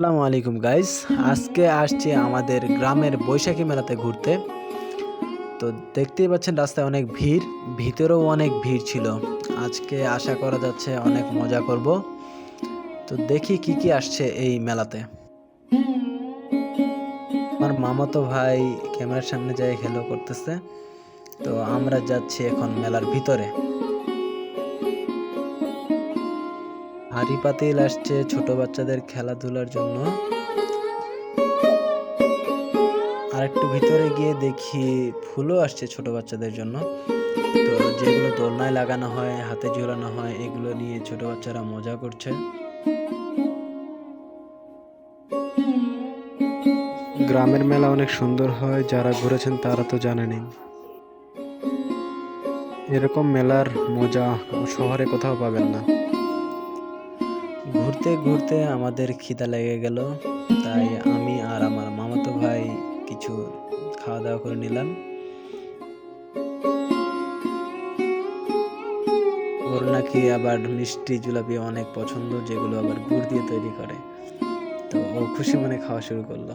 আসসালামু আলাইকুম গাইস আজকে আসছি আমাদের গ্রামের বৈশাখী মেলাতে ঘুরতে। তো দেখতেই পাচ্ছেন রাস্তায় অনেক ভিড়, ভিতরেও অনেক ভিড় ছিল। আজকে আশা করা যাচ্ছে অনেক মজা করব। তো দেখি কি কি আসছে এই মেলাতে। আমার মামাতো ভাই ক্যামেরার সামনে যাই হেলো করতেছে। তো আমরা যাচ্ছি এখন মেলার ভিতরে। হাড়ি পাতিল আসছে ছোট বাচ্চাদের খেলাধুলার জন্য। আর একটু ভিতরে গিয়ে দেখি ফুলও আসছে ছোট বাচ্চাদের জন্য। তো যেগুলো দোলনায় লাগানো হয়, হাতে ঝোলানো হয়, এগুলো নিয়ে ছোট বাচ্চারা মজা করছে। গ্রামের মেলা অনেক সুন্দর হয়, যারা ঘুরেছেন তারা তো জানেনই। এরকম মেলার মজা শহরে কোথাও পাবেন না। ঘুরতে ঘুরতে আমাদের খিদা লেগে গেল, তাই আমি আর আমার মামাতো ভাই কিছু খাওয়া দাওয়া করে নিলাম। ওর নাকি আবার মিষ্টি জুলাপি অনেক পছন্দ, যেগুলো আবার গুড় দিয়ে তৈরি করে। তো ও খুশি মনে খাওয়া শুরু করল।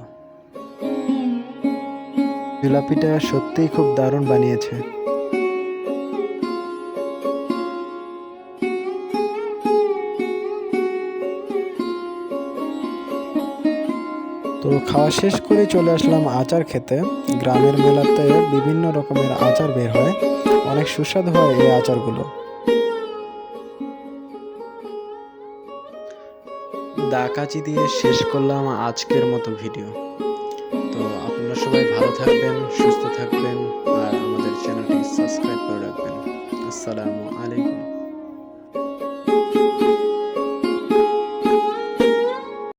জিলাপিটা সত্যিই খুব দারুণ বানিয়েছে। তো খাওয়া শেষ করে চলে আসলাম আচার খেতে। গ্রামের মেলাতে বিভিন্ন রকমের আচার বের হয়। অনেক সুস্বাদু হয় এই আচারগুলো। দাকাচি দিয়ে শেষ করলাম আজকের মতো ভিডিও। তো আপনারা সবাই ভালো থাকবেন, সুস্থ থাকবেন, আর আমাদের চ্যানেলটি সাবস্ক্রাইব করে রাখবেন। আসসালামু আলাইকুম।